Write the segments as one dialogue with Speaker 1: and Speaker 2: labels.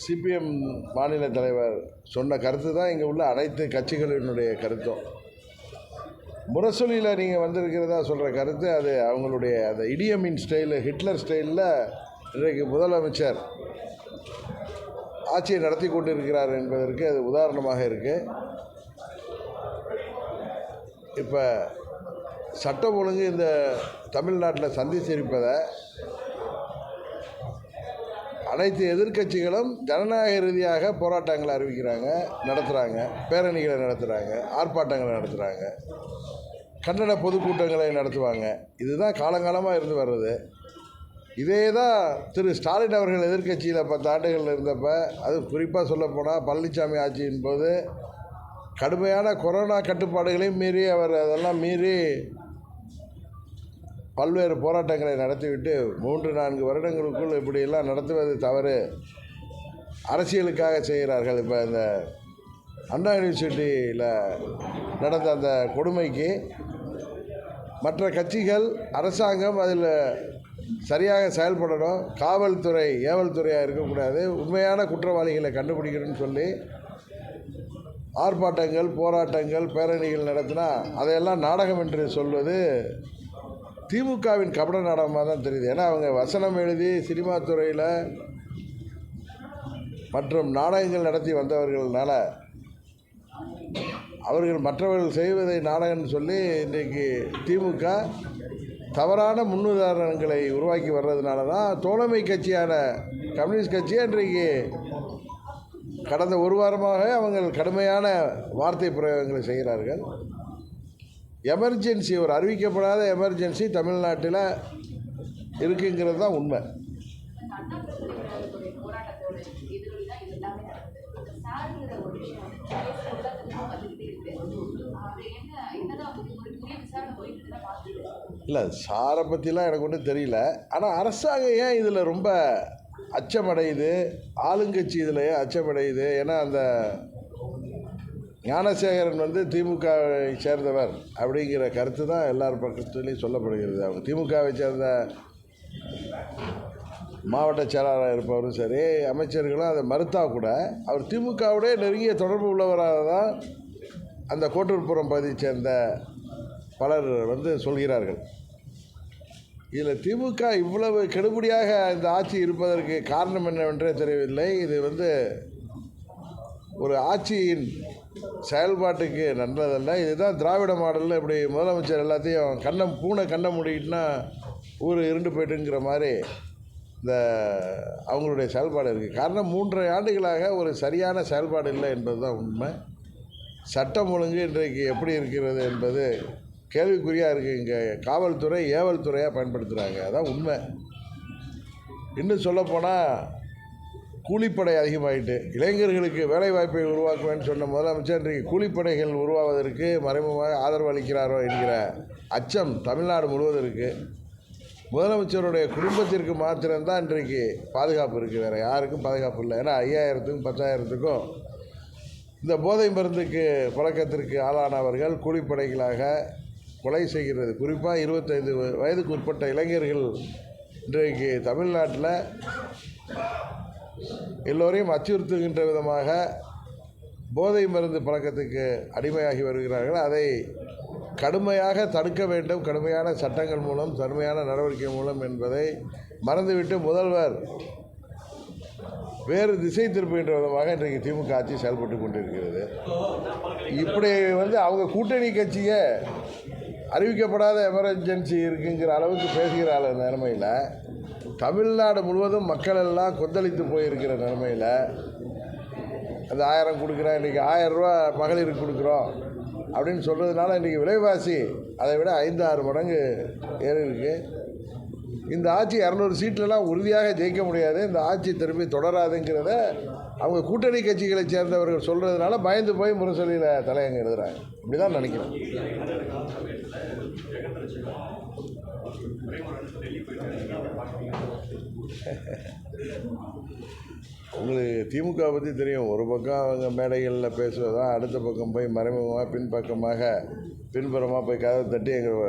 Speaker 1: CPM மாநில தலைவர் சொன்ன கருத்து தான் இங்கே உள்ள அனைத்து கட்சிகளினுடைய கருத்தும் முரசொலியில் நீங்கள் வந்திருக்கிறதா சொல்கிற கருத்து அது அவங்களுடைய அந்த இடியமின் ஸ்டைலு ஹிட்லர் ஸ்டைலில் இன்றைக்கு முதலமைச்சர் ஆட்சியை நடத்தி கொண்டிருக்கிறார் என்பதற்கு அது உதாரணமாக இருக்குது இப்போ சட்டம் ஒழுங்கு இந்த தமிழ்நாட்டில் சந்திச்சிருப்பதை அனைத்து எதிர்க்கட்சிகளும் ஜனநாயக ரீதியாக போராட்டங்களை அறிவிக்கிறாங்க நடத்துகிறாங்க பேரணிகளை நடத்துகிறாங்க ஆர்ப்பாட்டங்களை நடத்துகிறாங்க கன்னட பொதுக்கூட்டங்களை நடத்துவாங்க. இதுதான் காலங்காலமாக இருந்து வர்றது. இதே தான் திரு ஸ்டாலின் அவர்கள் எதிர்க்கட்சியில் பத்து ஆண்டுகள் இருந்தப்போ அது குறிப்பாக சொல்லப்போனால் பழனிசாமி ஆட்சியின் போது கடுமையான கொரோனா கட்டுப்பாடுகளையும் மீறி அவர் அதெல்லாம் மீறி பல்வேறு போராட்டங்களை நடத்திவிட்டு மூன்று நான்கு வருடங்களுக்குள் இப்படியெல்லாம் நடத்துவது தவறு. அரசியலுக்காக செய்கிறார்கள். இப்போ இந்த அண்ணா யூனிவர்சிட்டியில் நடந்த அந்த கொடுமைக்கு மற்ற கட்சிகள் அரசாங்கம் அதில் சரியாக செயல்படணும். காவல்துறை ஏவல்துறையாக இருக்கக்கூடாது. உண்மையான குற்றவாளிகளை கண்டுபிடிக்கணும்னு சொல்லி ஆர்ப்பாட்டங்கள் போராட்டங்கள் பேரணிகள் நடத்தினா அதையெல்லாம் நாடகம் என்று சொல்வது திமுகவின் கபட நாடகமாக தான் தெரியுது. ஏன்னா அவங்க வசனம் எழுதி சினிமா துறையில் மற்றும் நாடகங்கள் நடத்தி வந்தவர்களால் அவர்கள் மற்றவர்கள் செய்வதை நாடகம்னு சொல்லி இன்றைக்கு திமுக தவறான முன்னுதாரணங்களை உருவாக்கி வர்றதுனால தான் தோழமை கட்சியான கம்யூனிஸ்ட் கட்சியை இன்றைக்கு கடந்த ஒரு வாரமாக அவங்க கடுமையான வார்த்தை பிரயோகங்களை செய்கிறார்கள். எமர்ஜென்சி ஒரு அறிவிக்கப்படாத எமர்ஜென்சி தமிழ்நாட்டில் இருக்குங்கிறது தான் உண்மை. இல்லை சாரை பற்றிலாம் எனக்கு ஒன்றும் தெரியல. ஆனால் அரசாங்கம் ஏன் இதில் ரொம்ப அச்சமடையுது? ஆளுங்கட்சி இதில் ஏன் அச்சமடையுது? ஏன்னா அந்த ஞானசேகரன் வந்து திமுகவை சேர்ந்தவர் அப்படிங்கிற கருத்து தான் எல்லார் பக்கத்துலேயும் சொல்லப்படுகிறது. அவங்க திமுகவை சேர்ந்த மாவட்ட செயலாளராக இருப்பவரும் சரி அமைச்சர்களும் அதை மறுத்தா கூட அவர் திமுகவுடைய நெருங்கிய தொடர்பு உள்ளவராக தான் அந்த கோட்டூர்புரம் பகுதியை சேர்ந்த பலர் வந்து சொல்கிறார்கள். இதில் திமுக இவ்வளவு கெடுபடியாக இந்த ஆட்சி இருப்பதற்கு காரணம் என்னவென்றே தெரியவில்லை. இது வந்து ஒரு ஆட்சியின் செயல்பாட்டுக்கு நல்லதல்ல. இதுதான் திராவிட மாடலில் இப்படி முதலமைச்சர் எல்லாத்தையும் கண்ணம் பூனை கண்ணை மூடிக்கிட்டுனா ஊர் இருண்டு போயிட்டுங்கிற மாதிரி இந்த அவங்களுடைய செயல்பாடு இருக்குது காரணம் மூன்றரை ஆண்டுகளாக ஒரு சரியான செயல்பாடு இல்லை என்பது தான் உண்மை. சட்டம் ஒழுங்கு இன்றைக்கு எப்படி இருக்கிறது என்பது கேள்விக்குறியாக இருக்குது இங்கே காவல்துறை ஏவல் துறையாக பயன்படுத்துகிறாங்க அதான் உண்மை. இன்னும் சொல்லப்போனால் கூலிப்படை அதிகமாகிட்டு இளைஞர்களுக்கு வேலைவாய்ப்பை உருவாக்குவேன்னு சொன்ன முதலமைச்சர் இன்றைக்கு கூலிப்படைகள் உருவாவதற்கு மறைமுகமாக ஆதரவு அளிக்கிறாரோ என்கிற அச்சம் தமிழ்நாடு முழுவதும் இருக்குது முதலமைச்சருடைய குடும்பத்திற்கு மாத்திரம்தான் இன்றைக்கு பாதுகாப்பு இருக்குது வேறு யாருக்கும் பாதுகாப்பு இல்லை. ஏன்னா ஐயாயிரத்துக்கும் பத்தாயிரத்துக்கும் இந்த போதை மருந்துக்கு பழக்கத்திற்கு ஆளானவர்கள் கூலிப்படைகளாக கொலை செய்கிறது. குறிப்பாக இருபத்தைந்து வயதுக்கு உட்பட்ட இளைஞர்கள் இன்றைக்கு தமிழ்நாட்டில் எல்லோரையும் அச்சுறுத்துகின்ற விதமாக போதை மருந்து பழக்கத்துக்கு அடிமையாகி வருகிறார்கள். அதை கடுமையாக தடுக்க வேண்டும். கடுமையான சட்டங்கள் மூலம் கடுமையான நடவடிக்கை மூலம் என்பதை மறந்துவிட்டு முதல்வர் வேறு திசை திருப்புகின்ற விதமாக இன்றைக்கு திமுக ஆட்சி செயல்பட்டு கொண்டிருக்கிறது. இப்படி வந்து அவங்க கூட்டணி கட்சியை அறிவிக்கப்படாத எமர்ஜென்சி இருக்குங்கிற அளவுக்கு பேசுகிற அள நிலைமையில் தமிழ்நாடு முழுவதும் மக்கள் எல்லாம் கொந்தளித்து போயிருக்கிற நிலைமையில் அந்த ஆயிரம் கொடுக்குறேன் இன்றைக்கி ஆயரூவா மகளிருக்கு கொடுக்குறோம் அப்படின்னு சொல்கிறதுனால இன்றைக்கி விலைவாசி அதை விட ஐந்து ஆறு மடங்கு ஏறி இருக்குது இந்த ஆட்சி இரநூறு சீட்லலாம் உறுதியாக ஜெயிக்க முடியாது. இந்த ஆட்சி திரும்பி தொடராதுங்கிறத அவங்க கூட்டணி கட்சிகளை சேர்ந்தவர்கள் சொல்கிறதுனால பயந்து போய் முரசொலியில் தலையங்க எழுதுகிறாங்க இப்படி தான் நினைக்கிறேன். உங்களுக்கு திமுக பற்றி தெரியும். ஒரு பக்கம் அவங்க மேடைகளில் பேசுவதான் அடுத்த பக்கம் போய் மறைமுகமாக பின்பக்கமாக பின்புறமாக போய் கதவை தட்டி எங்கள்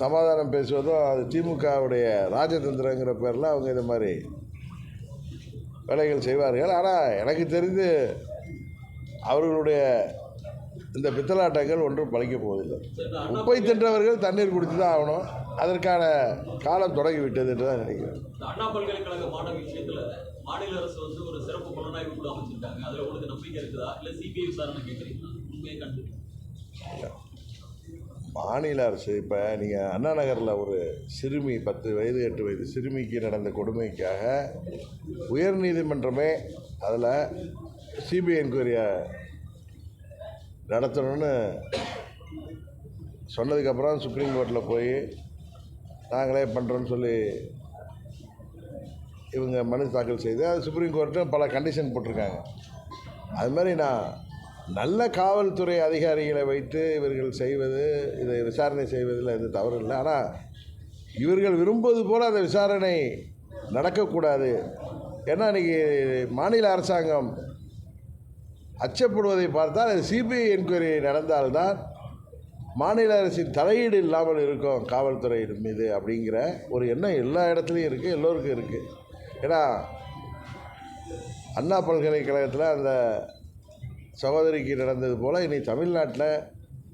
Speaker 1: சமாதானம் பேசுவதும் அது திமுகவுடைய ராஜதந்திரங்கிற பேரில் அவங்க இது மாதிரி வேலைகள் செய்வார்கள். ஆனால் எனக்கு தெரிந்து அவர்களுடைய இந்த பித்தலாட்டங்கள் ஒன்றும் பழிக்கப் போவதில்லை. குப்பை தின்றவர்கள் தண்ணீர் குடித்து தான் ஆகணும். அதற்கான காலம் தொடங்கி விட்டது என்று தான் நினைக்கிறேன்.
Speaker 2: இந்த அண்ணா பல்கலைக்கழக மாணவி விஷயத்துல மாநில அரசு வந்து ஒரு சிறப்பு புலனாய்வு குழு அமைச்சிருக்காங்க. அதுல உங்களுக்கு நம்பிக்கை இருக்குதா? இல்ல சிபிஐ விசாரணை கேட்குறீங்களா உண்மையை கண்டு.
Speaker 1: மாநில அரசு இப்போ நீங்கள் அண்ணா நகரில் ஒரு சிறுமி பத்து வயது எட்டு வயது சிறுமிக்கு நடந்த கொடுமைக்காக உயர் நீதிமன்றமே அதில் சிபிஐ என்கொயரியை நடத்தணும்னு சொன்னதுக்கப்புறம் சுப்ரீம் கோர்ட்டில் போய் நாங்களே பண்ணுறோன்னு சொல்லி இவங்க மனு தாக்கல் செய்து அது சுப்ரீம் கோர்ட்டும் பல கண்டிஷன் போட்டிருக்காங்க. அது மாதிரி நான் நல்ல காவல்துறை அதிகாரிகளை வைத்து இவர்கள் செய்வது இதை விசாரணை செய்வதில் எது தவறு இல்லை ஆனால் இவர்கள் விரும்புவது போல் அந்த விசாரணை நடக்கக்கூடாது. ஏன்னா இன்றைக்கி மாநில அரசாங்கம் அச்சப்படுவதை பார்த்தால் அது சிபிஐ என்கொயரி நடந்தால்தான் மாநில அரசின் தலையீடு இல்லாமல் இருக்கும் காவல்துறையின் மீது அப்படிங்கிற ஒரு எண்ணம் எல்லா இடத்துலையும் இருக்குது எல்லோருக்கும் இருக்குது ஏன்னா அண்ணா பல்கலைக்கழகத்தில் அந்த சகோதரிக்கு நடந்தது போல் இனி தமிழ்நாட்டில்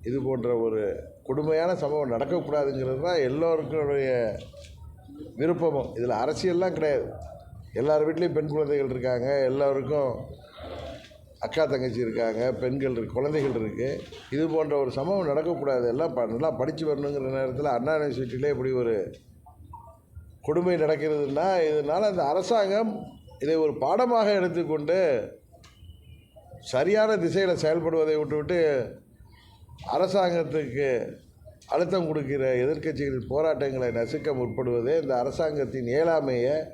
Speaker 1: இது போன்ற ஒரு கொடுமையான சம்பவம் நடக்கக்கூடாதுங்கிறது தான் எல்லோருக்குடைய விருப்பமும். இதில் அரசியல்லாம் கிடையாது. எல்லார் வீட்லேயும் பெண் குழந்தைகள் இருக்காங்க எல்லோருக்கும் அக்கா தங்கச்சி இருக்காங்க பெண்கள் இருக்கு குழந்தைகள் இருக்குது இது போன்ற ஒரு சம்பவம் நடக்கக்கூடாது. எல்லாம் ப நல்லா படித்து வரணுங்கிற நேரத்தில் அண்ணா யூனிவர்சிட்டியிலே இப்படி ஒரு கொடுமை நடக்கிறதுனா இதனால் அந்த அரசாங்கம் இதை ஒரு பாடமாக எடுத்துக்கொண்டு சரியான திசையில் செயல்படுவதை விட்டுவிட்டு அரசாங்கத்துக்கு அழுத்தம் கொடுக்கிற எதிர்கட்சிகளின் போராட்டங்களை நசுக்க முற்படுவதே இந்த அரசாங்கத்தின் இயலாமையை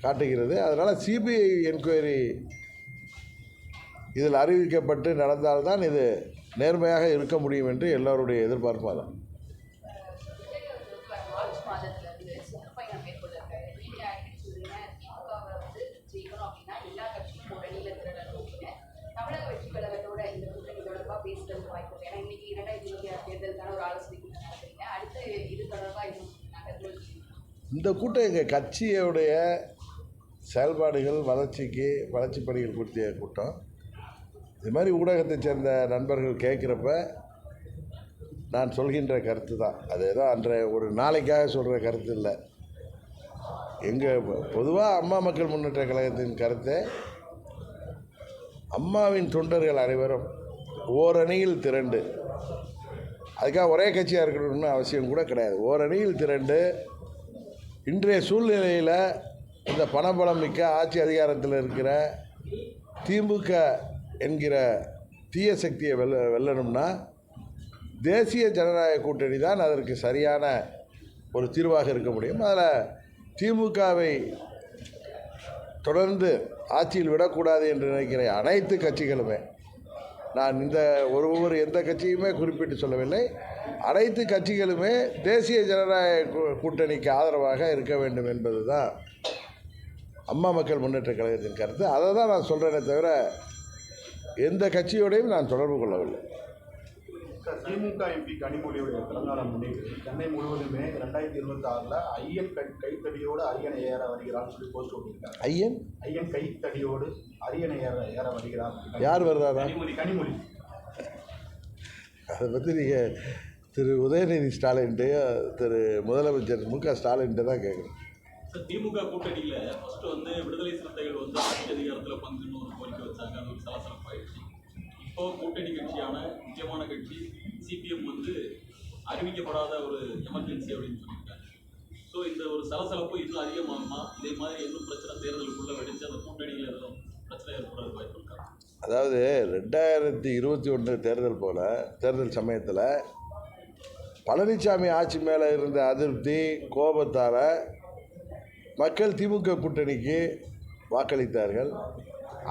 Speaker 1: காட்டுகிறது. அதனால் சிபிஐ என்கொயரி இதில் அறிவிக்கப்பட்டு நடந்தால்தான் இது நேர்மையாக இருக்க முடியும் என்று எல்லோருடைய எதிர்பார்ப்பு
Speaker 3: இந்த கூட்டம்
Speaker 1: எங்கள் கட்சியுடைய செயல்பாடுகள் வளர்ச்சிக்கு வளர்ச்சி பணிகள் குறித்த கூட்டம். இது மாதிரி ஊடகத்தை சேர்ந்த நண்பர்கள் கேட்குறப்ப நான் சொல்கின்ற கருத்து தான். அது ஏதோ அன்றைய ஒரு நாளைக்காக சொல்கிற கருத்து இல்லை. எங்கள் பொதுவாக அம்மா மக்கள் முன்னேற்ற கழகத்தின் கருத்தை அம்மாவின் தொண்டர்கள் அனைவரும் ஓரணியில் திரண்டு. அதுக்காக ஒரே கட்சியாக இருக்கணும்னு அவசியம் கூட கிடையாது. ஓரணியில் திரண்டு இன்றைய சூழ்நிலையில் இந்த பணபலம் மிக்க ஆட்சி அதிகாரத்தில் இருக்கிற திமுக என்கிற தீய சக்தியை வெல்ல வெல்லணும்னா தேசிய ஜனநாயக கூட்டணி தான் அதற்கு சரியான ஒரு தீர்வாக இருக்க முடியும். அதில் திமுகவை தொடர்ந்து ஆட்சியில் விடக்கூடாது என்று நினைக்கிற அனைத்து கட்சிகளுமே நான் இந்த ஒரு ஒவ்வொரு எந்த கட்சியுமே குறிப்பிட்டு சொல்லவில்லை. அனைத்து கட்சிகளுமே தேசிய ஜனநாயக கூட்டணிக்கு ஆதரவாக இருக்க வேண்டும் என்பது தான் அம்மா மக்கள் முன்னேற்ற கழகத்தின் கருத்து. அதை தான் நான் சொல்கிறேனே தவிர எந்த கட்சியோடையும் நான் தொடர்பு கொள்ளவில்லை.
Speaker 4: திமுக எம்பி கனிமொழியுடைய பிறந்தநாளை முன்னிட்டு சென்னை முழுவதுமே ரெண்டாயிரத்தி இருபத்தி ஆறில் ஐயன் கை கைத்தடியோடு அரியணை ஏற வருகிறான்னு சொல்லி போஸ்ட் ஓட்டியிருக்காங்க
Speaker 1: ஐயன்?
Speaker 4: ஐயன் கைத்தடியோடு அரியணை ஏற ஏற வருகிறார்.
Speaker 1: யார் வர்றாரா
Speaker 4: கனிமொழி கனிமொழி.
Speaker 1: அதை பற்றி நீங்கள் திரு உதயநிதி ஸ்டாலின்ட்டு திரு முதலமைச்சர் மு க ஸ்டாலின்ட்டு தான்
Speaker 2: சார் திமுக கூட்டணியில ஃபர்ஸ்ட் வந்து விடுதலை சிறுத்தைகள் வந்து ஆட்சி அதிகாரத்துல பங்குன்னு ஒரு கோரிக்கை வச்சாங்க. அது ஒரு சலசலப்பாயிடுச்சு இப்போ கூட்டணி கட்சியான முக்கியமான கட்சி சிபிஎம் வந்து அறிவிக்கப்படாத ஒரு எமர்ஜென்சி அப்படின்னு சொல்லியிருக்காங்க. ஸோ இந்த ஒரு சலசலப்பு இன்னும் அதிகமாகுமா? இதே மாதிரி இன்னும் பிரச்சனை தேர்தலுக்குள்ள வெடிச்சு அந்த கூட்டணியில் எதுவும் பிரச்சனை ஏற்படுறதுக்கு வாய்ப்பு இருக்கா?
Speaker 1: அதாவது ரெண்டாயிரத்தி இருபத்தி ஒன்று தேர்தல் போல் தேர்தல் சமயத்தில் பழனிசாமி ஆட்சி மேலே இருந்த அதிருப்தி கோபத்தால் மக்கள் திமுக கூட்டணிக்கு வாக்களித்தார்கள்.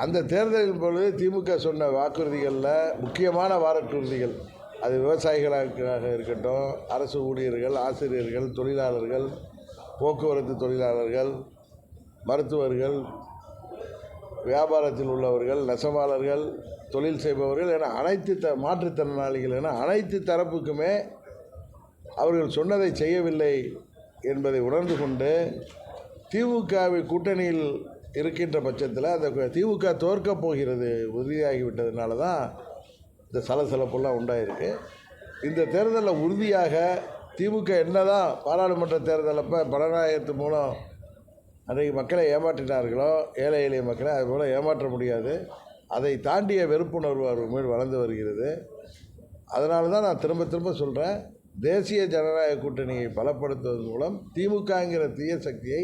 Speaker 1: அந்த தேர்தலின் பொழுது திமுக சொன்ன வாக்குறுதிகளில் முக்கியமான வாக்குறுதிகள் அது விவசாயிகளாக இருக்கட்டும் அரசு ஊழியர்கள் ஆசிரியர்கள் தொழிலாளர்கள் போக்குவரத்து தொழிலாளர்கள் மருத்துவர்கள் வியாபாரத்தில் உள்ளவர்கள் நெசவாளர்கள் தொழில் செய்பவர்கள் என அனைத்து த மாற்றுத்திறனாளிகள் என அனைத்து தரப்புக்குமே அவர்கள் சொன்னதை செய்யவில்லை என்பதை உணர்ந்து கொண்டு திமுகவை கூட்டணியில் இருக்கின்ற பட்சத்தில் அந்த திமுக தோற்கப் போகிறது உறுதியாகிவிட்டதுனால தான் இந்த சலசலப்பெல்லாம் உண்டாயிருக்கு. இந்த தேர்தலில் உறுதியாக திமுக என்னதான் பாராளுமன்ற தேர்தலப்போ பலநாயகத்து மூலம் அன்றைக்கு மக்களை ஏமாற்றினார்களோ ஏழை எளிய மக்களை அதுபோல் ஏமாற்ற முடியாது. அதை தாண்டிய வெறுப்புணர்வு அவர்கள் மேல் வளர்ந்து வருகிறது. அதனால தான் நான் திரும்ப திரும்ப சொல்கிறேன் தேசிய ஜனநாயக கூட்டணியை பலப்படுத்துவதன் மூலம் திமுகங்கிற தீய சக்தியை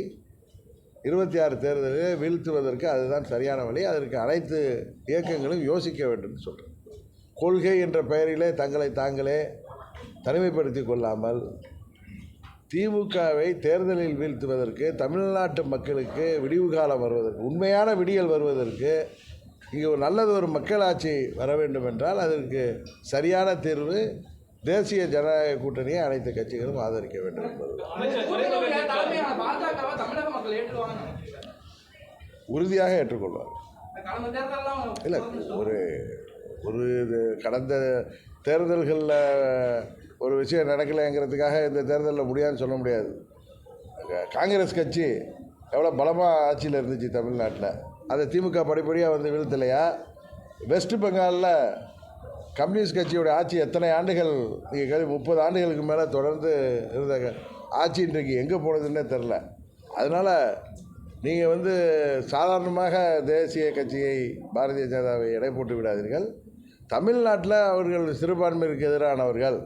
Speaker 1: இருபத்தி ஆறு தேர்தலில் வீழ்த்துவதற்கு அதுதான் சரியான வழி. அதற்கு அனைத்து இயக்கங்களும் யோசிக்க வேண்டும் சொல்கிறேன் கொள்கை என்ற பெயரிலே தங்களை தாங்களே தனிமைப்படுத்தி கொள்ளாமல் திமுகவை தேர்தலில் வீழ்த்துவதற்கு தமிழ்நாட்டு மக்களுக்கு விடிவு காலம் வருவதற்கு உண்மையான விடியல் வருவதற்கு இங்கே ஒரு நல்லது ஒரு மக்களாட்சி வர வேண்டும் என்றால் அதற்கு சரியான தீர்வு தேசிய ஜனநாயக கூட்டணியை அனைத்து கட்சிகளும் ஆதரிக்க வேண்டும் என்பது. உறுதியாக ஏற்றுக்கொள்வார் இல்லை ஒரு ஒரு இது கடந்த தேர்தல்களில் ஒரு விஷயம் நடக்கலைங்கிறதுக்காக இந்த தேர்தலில் முடியாதுன்னு சொல்ல முடியாது. காங்கிரஸ் கட்சி எவ்வளோ பலமாக ஆட்சியில் இருந்துச்சு தமிழ்நாட்டில். அதை திமுக படிப்படியாக வந்து வீழ்த்தலையா? வெஸ்ட் பெங்காலில் கம்யூனிஸ்ட் கட்சியோட ஆட்சி எத்தனை ஆண்டுகள்? நீங்கள் கேள்வி முப்பது ஆண்டுகளுக்கு மேலே தொடர்ந்து இருந்த ஆட்சி இன்றைக்கு எங்கே போனதுன்னே தெரில அதனால் நீங்கள் வந்து சாதாரணமாக தேசிய கட்சியை பாரதிய ஜனதாவை எடை போட்டு விடாதீர்கள். தமிழ்நாட்டில் அவர்கள் சிறுபான்மையிற்கு எதிரானவர்கள்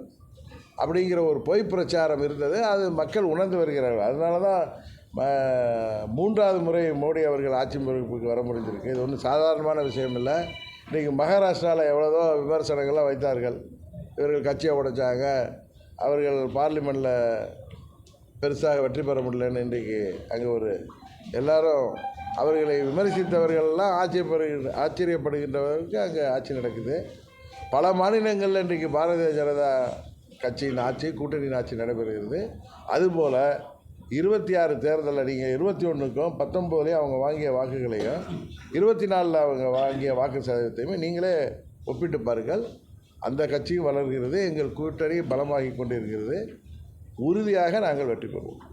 Speaker 1: அப்படிங்கிற ஒரு பொய் பிரச்சாரம் இருந்தது. அது மக்கள் உணர்ந்து வருகிறார்கள். அதனால தான் மூன்றாவது முறை மோடி அவர்கள் ஆட்சி பொறுப்புக்கு வர முடிஞ்சிருக்கு. இது ஒன்றும் சாதாரணமான விஷயம் இல்லை. இன்றைக்கி மகாராஷ்டிராவில் எவ்வளோதோ விமர்சனங்கள்லாம் வைத்தார்கள். இவர்கள் கட்சியை உடைச்சாங்க. அவர்கள் பார்லிமெண்ட்டில் பெருசாக வெற்றி பெற முடியலன்னு இன்றைக்கு அங்கே ஒரு எல்லாரும் அவர்களை விமர்சித்தவர்கள்லாம் ஆச்சரியப்படுகின்ற ஆச்சரியப்படுகின்றவர்களுக்கு அங்கே ஆட்சி நடக்குது. பல மாநிலங்களில் இன்றைக்கு பாரதிய ஜனதா கட்சியின் ஆட்சி கூட்டணியின் ஆட்சி நடைபெறுகிறது. அதுபோல் இருபத்தி ஆறு தேர்தலில் நீங்கள் இருபத்தி ஒன்றுக்கும் பத்தொம்போதுலேயும் அவங்க வாங்கிய வாக்குகளையும் இருபத்தி நாலில் அவங்க வாங்கிய வாக்கு சதவீதத்தையுமே நீங்களே ஒப்பிட்டு பாருங்கள். அந்த கட்சியும் வளர்கிறது எங்கள் கூட்டணி பலமாகி கொண்டிருக்கிறது. உறுதியாக நாங்கள் வெற்றி பெறுவோம்.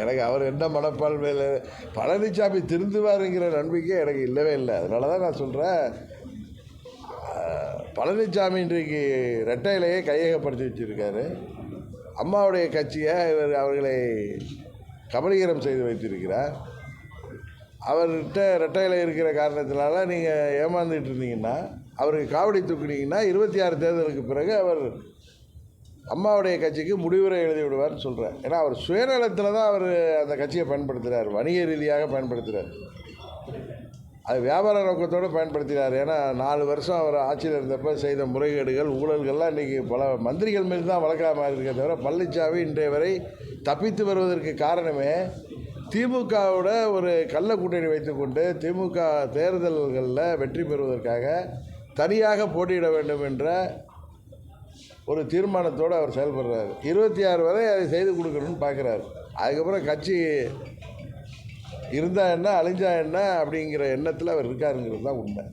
Speaker 1: எனக்கு அவர் என்ன மனப்பான்மையில் பழனிசாமி திருந்துவாருங்கிற நம்பிக்கை எனக்கு இல்லவே இல்லை. அதனால தான் நான் சொல்கிறேன் பழனிசாமி இன்றைக்கு ரெட்டையிலேயே கையகப்படுத்தி வச்சுருக்காரு. அம்மாவுடைய கட்சியை இவர் அவர்களை கபலீகரம் செய்து வைத்திருக்கிறார். அவர்கிட்ட ரெட்டையில் இருக்கிற காரணத்தினால நீங்கள் ஏமாந்துட்டு இருந்தீங்கன்னா அவருக்கு காவடி தூக்குனீங்கன்னா இருபத்தி ஆறு தேர்தலுக்கு பிறகு அவர் அம்மாவுடைய கட்சிக்கு முடிவுரை எழுதி விடுவார்னு சொல்கிறேன் ஏன்னா அவர் சுயநலத்தில் தான் அவர் அந்த கட்சியை பயன்படுத்துகிறார் வணிக ரீதியாக பயன்படுத்துகிறார் அது வியாபார நோக்கத்தோடு பயன்படுத்தினார். ஏன்னா நாலு வருஷம் அவர் ஆட்சியில் இருந்தப்போ செய்த முறைகேடுகள் ஊழல்கள்லாம் இன்றைக்கி பல மந்திரிகள் மீது தான் மாதிரி இருக்கிறத தவிர பழனிசாமி இன்றைய வரை தப்பித்து வருவதற்கு காரணமே திமுகவோட ஒரு கள்ள கூட்டணி வைத்துக்கொண்டு திமுக தேர்தல்களில் வெற்றி பெறுவதற்காக தனியாக போட்டியிட வேண்டும் என்ற ஒரு தீர்மானத்தோடு அவர் செயல்படுறாரு. இருபத்தி ஆறு வரை அதை செய்து கொடுக்கணும்னு பார்க்குறாரு. அதுக்கப்புறம் கட்சி இருந்தால் என்ன அழிஞ்சா என்ன அப்படிங்கிற எண்ணத்தில் அவர் இருக்காருங்கிறது தான் உண்மை.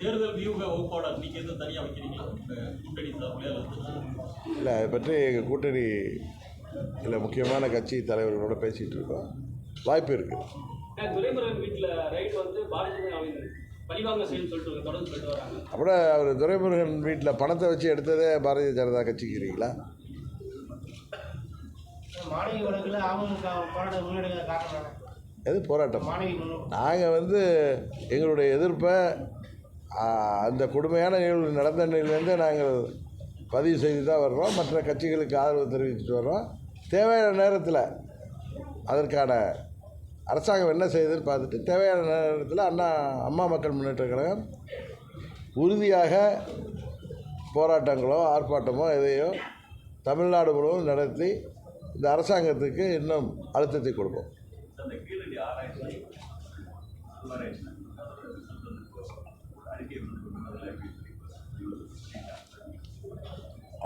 Speaker 2: தேர்தல் வியூக எதுவும் வைக்கிறீங்களா? கூட்டணி
Speaker 1: இல்லை அதை பற்றி எங்கள் கூட்டணி இல்லை முக்கியமான கட்சி தலைவர்களோட பேசிகிட்டு இருக்கோம். வாய்ப்பு இருக்குது
Speaker 5: துரைமுருகன் வீட்டுல ரைட் வந்து பாரதிய
Speaker 1: அப்புறம் அவர் துரைமுருகன் வீட்டில் பணத்தை வச்சு எடுத்ததே பாரதிய ஜனதா கட்சிக்கிறீங்களா? எது போராட்டம்? நாங்கள் வந்து எங்களுடைய எதிர்ப்பை அந்த கொடுமையான நிகழ்வு நடந்த நிலையிலேருந்து நாங்கள் பதிவு செய்து தான் வர்றோம். மற்ற கட்சிகளுக்கு ஆதரவு தெரிவிச்சுட்டு வர்றோம். தேவையான நேரத்தில் அதற்கான அரசாங்கம் என்ன செய்யுதுன்னு பார்த்துட்டு தேவையான நேரத்தில் அண்ணா அம்மா மக்கள் முன்னேற்ற கழகம் உறுதியாக போராட்டங்களோ ஆர்ப்பாட்டமோ எதையோ தமிழ்நாடு முழுவதும் நடத்தி இந்த அரசாங்கத்துக்கு இன்னும் அழுத்தத்தை கொடுப்போம்.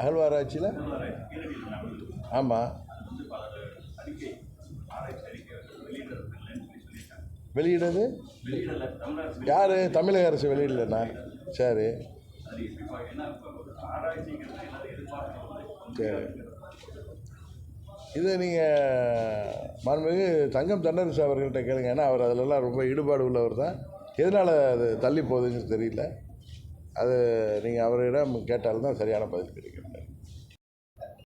Speaker 1: அகழ்வாராய்ச்சியில்? ஆமாம்
Speaker 2: வெளியிடது?
Speaker 1: யார்? தமிழக அரசு வெளியிடலண்ணா. சரி. சரி. இதை நீங்கள் மாண்புமிகு தங்கம் தண்டரசு அவர்கள்ட்ட கேளுங்க. ஏன்னா அவர் அதிலெல்லாம் ரொம்ப ஈடுபாடு உள்ளவர் தான். எதனால் அது தள்ளி போகுதுன்னு தெரியல. அது நீங்கள் அவரிடம் கேட்டால்தான் சரியான பதில் கிடைக்கும்.